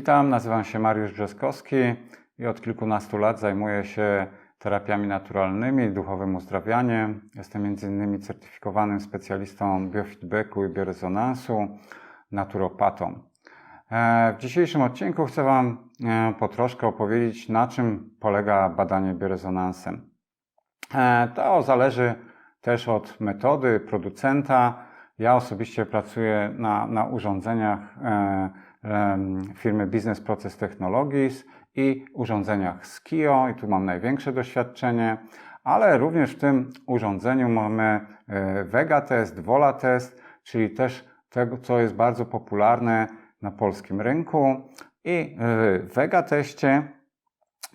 Witam, nazywam się Mariusz Brzeskowski i od kilkunastu lat zajmuję się terapiami naturalnymi, duchowym uzdrawianiem. Jestem m.in. certyfikowanym specjalistą biofeedbacku i biorezonansu, naturopatą. E, w dzisiejszym odcinku chcę Wam e, po troszkę opowiedzieć, na czym polega badanie biorezonansem. E, to zależy też od metody producenta. Ja osobiście pracuję na, na urządzeniach firmy Business Process Technologies i urządzeniach Skio i tu mam największe doświadczenie, ale również w tym urządzeniu mamy Vega Test, Vola Test, czyli też tego, co jest bardzo popularne na polskim rynku i w Vega Teście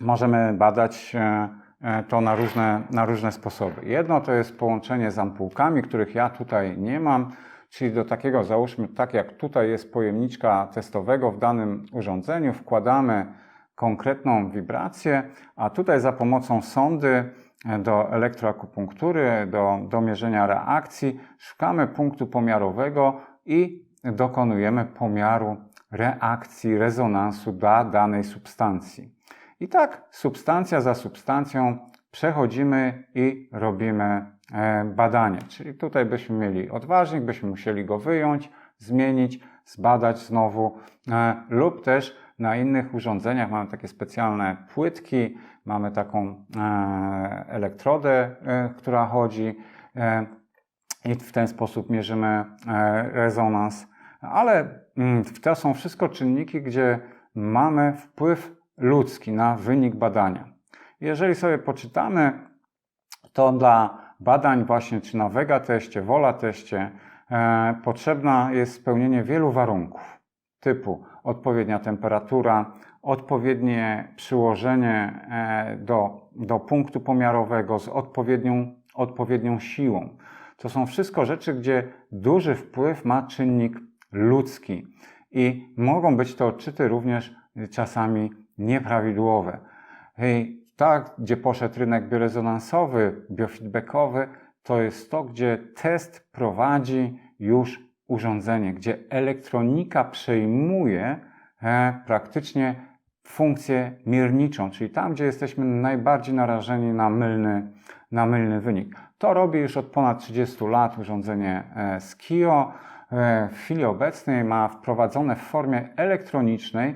możemy badać e, e, to na różne, na różne sposoby. Jedno to jest połączenie z ampułkami, których ja tutaj nie mam, czyli do takiego załóżmy, tak jak tutaj jest pojemniczka testowego w danym urządzeniu, wkładamy konkretną wibrację, a tutaj za pomocą sondy e, do elektroakupunktury, do, do mierzenia reakcji, szukamy punktu pomiarowego i dokonujemy pomiaru reakcji, rezonansu dla danej substancji. I tak substancja za substancją przechodzimy i robimy e, badanie. Czyli tutaj byśmy mieli odważnik, byśmy musieli go wyjąć, zmienić, zbadać znowu e, lub też na innych urządzeniach mamy takie specjalne płytki, mamy taką e, elektrodę, która chodzi i w ten sposób mierzymy rezonans. Ale mm, to są wszystko czynniki, gdzie mamy wpływ ludzki na wynik badania. Jeżeli sobie poczytamy, to dla badań właśnie czy na Vega teście, Wola teście e, potrzebna jest spełnienie wielu warunków typu odpowiednia temperatura, odpowiednie przyłożenie e, do, do punktu pomiarowego z odpowiednią, odpowiednią siłą. To są wszystko rzeczy, gdzie duży wpływ ma czynnik ludzki i mogą być to odczyty również czasami nieprawidłowe. Tak, gdzie poszedł rynek biorezonansowy, biofeedbackowy, to jest to, gdzie test prowadzi już urządzenie, gdzie elektronika przejmuje e, praktycznie funkcję mierniczą, czyli tam, gdzie jesteśmy najbardziej narażeni na mylny, na mylny wynik. To robi już od ponad 30 lat urządzenie e, Skio. E, w chwili obecnej ma wprowadzone w formie elektronicznej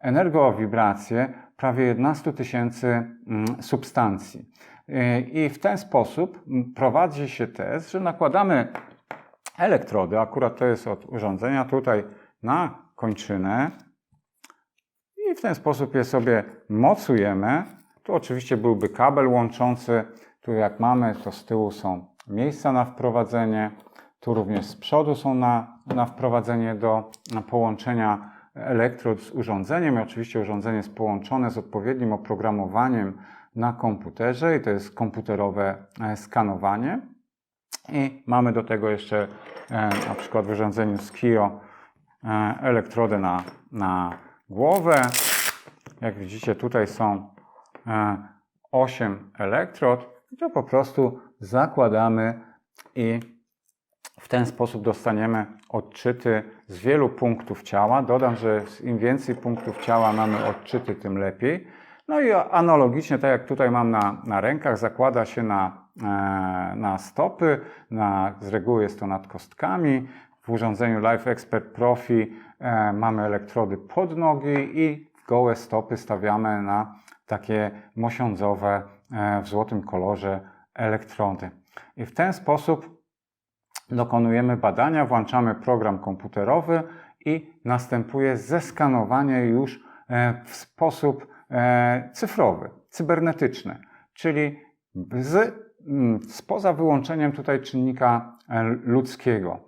energowibracje prawie 11 tysięcy mm, substancji. E, I w ten sposób prowadzi się test, że nakładamy elektrody, akurat to jest od urządzenia, tutaj na kończynę i w ten sposób je sobie mocujemy. Tu oczywiście byłby kabel łączący, tu jak mamy, to z tyłu są miejsca na wprowadzenie, tu również z przodu są na, na wprowadzenie do na połączenia elektrod z urządzeniem. I oczywiście urządzenie jest połączone z odpowiednim oprogramowaniem na komputerze i to jest komputerowe e, skanowanie. I mamy do tego jeszcze e, na przykład w urządzeniu Skio e, elektrody na, na głowę. Jak widzicie tutaj są 8 elektrod i to po prostu zakładamy i w ten sposób dostaniemy odczyty z wielu punktów ciała. Dodam, że im więcej punktów ciała mamy odczyty, tym lepiej. No i analogicznie, tak jak tutaj mam na, na rękach, zakłada się na, e, na stopy. Na, z reguły jest to nad kostkami. W urządzeniu Life Expert Profi e, mamy elektrody pod nogi i gołe stopy stawiamy na takie mosiądzowe e, w złotym kolorze elektrody. I w ten sposób dokonujemy badania, włączamy program komputerowy i następuje zeskanowanie już e, w sposób e, cyfrowy, cybernetyczny, czyli z, mm, spoza wyłączeniem tutaj czynnika e, ludzkiego.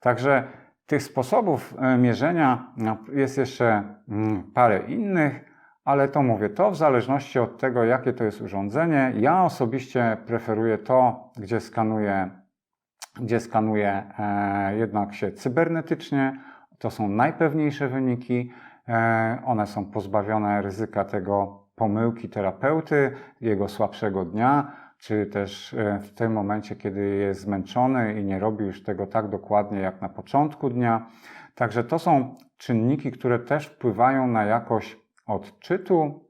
Także tych sposobów mierzenia no, jest jeszcze mm, parę innych, ale to mówię, to w zależności od tego, jakie to jest urządzenie. Ja osobiście preferuję to, gdzie skanuję gdzie skanuje e, jednak się cybernetycznie. To są najpewniejsze wyniki. E, one są pozbawione ryzyka tego pomyłki terapeuty, jego słabszego dnia, czy też e, w tym momencie, kiedy jest zmęczony i nie robi już tego tak dokładnie jak na początku dnia. Także to są czynniki, które też wpływają na jakość odczytu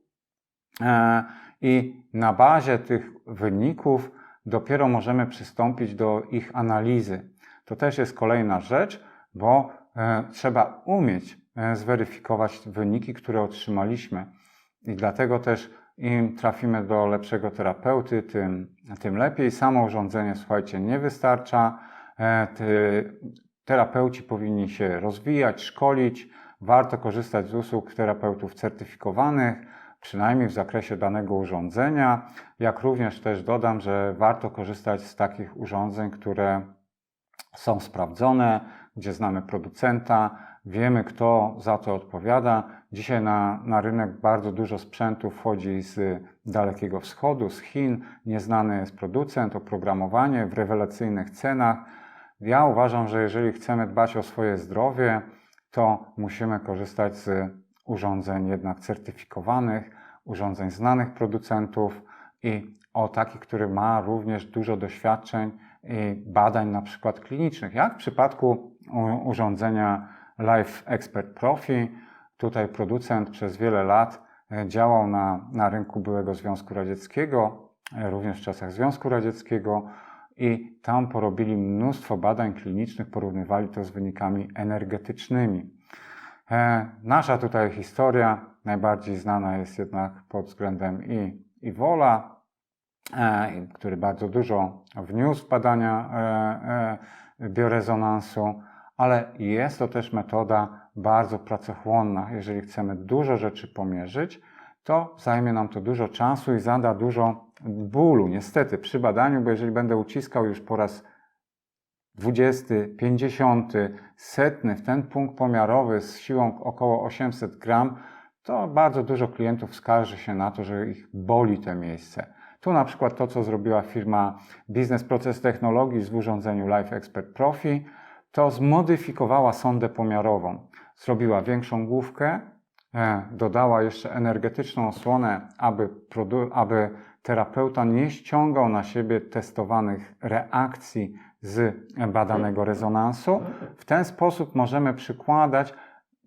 i na bazie tych wyników dopiero możemy przystąpić do ich analizy. To też jest kolejna rzecz, bo e, trzeba umieć zweryfikować wyniki, które otrzymaliśmy. I dlatego też im trafimy do lepszego terapeuty, tym, tym lepiej. Samo urządzenie, słuchajcie, nie wystarcza. E, terapeuci powinni się rozwijać, szkolić. Warto korzystać z usług terapeutów certyfikowanych, przynajmniej w zakresie danego urządzenia. Jak również też dodam, że warto korzystać z takich urządzeń, które są sprawdzone, gdzie znamy producenta, wiemy kto za to odpowiada. Dzisiaj na, na rynek bardzo dużo sprzętu wchodzi z Dalekiego Wschodu, z Chin. Nieznany jest producent, oprogramowanie w rewelacyjnych cenach. Ja uważam, że jeżeli chcemy dbać o swoje zdrowie, to musimy korzystać z urządzeń jednak certyfikowanych, urządzeń znanych producentów i o takich, który ma również dużo doświadczeń i badań na przykład klinicznych, jak w przypadku urządzenia Life Expert Profi. Tutaj producent przez wiele lat e, działał na, na rynku byłego Związku Radzieckiego, e, również w czasach Związku Radzieckiego i tam porobili mnóstwo badań klinicznych, porównywali to z wynikami energetycznymi. E, nasza tutaj historia najbardziej znana jest jednak pod względem i Iwola, e, który bardzo dużo wniósł badania e, e, biorezonansu ale jest to też metoda bardzo pracochłonna. Jeżeli chcemy dużo rzeczy pomierzyć, to zajmie nam to dużo czasu i zada dużo bólu, niestety, przy badaniu, bo jeżeli będę uciskał już po raz 20, 50, setny w ten punkt pomiarowy z siłą około 800 gram, to bardzo dużo klientów skarży się na to, że ich boli te miejsce. Tu na przykład to, co zrobiła firma Business Process Technologies w urządzeniu Life Expert Profi, to zmodyfikowała sondę pomiarową. Zrobiła większą główkę, e, dodała jeszcze energetyczną osłonę, aby, aby terapeuta nie ściągał na siebie testowanych reakcji z badanego rezonansu. W ten sposób możemy przykładać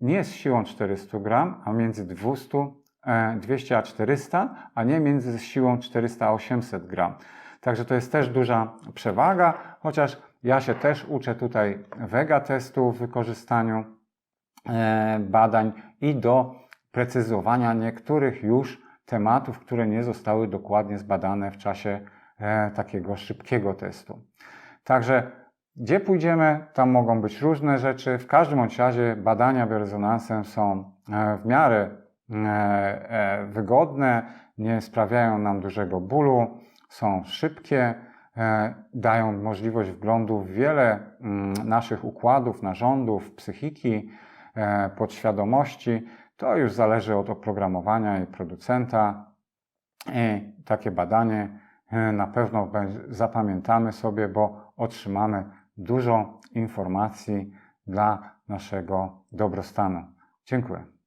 nie z siłą 400 gram, a między 200, 200 e, a 400, a nie między siłą 400 a 800 gram. Także to jest też duża przewaga, chociaż ja się też uczę tutaj wega testu w wykorzystaniu e, badań i do precyzowania niektórych już tematów, które nie zostały dokładnie zbadane w czasie e, takiego szybkiego testu. Także gdzie pójdziemy, tam mogą być różne rzeczy. W każdym razie badania biorezonansem są e, w miarę wygodne, nie sprawiają nam dużego bólu, są szybkie, E, dają możliwość wglądu w wiele mm, naszych układów, narządów, psychiki, e, podświadomości. To już zależy od oprogramowania i producenta. I takie badanie e, na pewno zapamiętamy sobie, bo otrzymamy dużo informacji dla naszego dobrostanu. Dziękuję.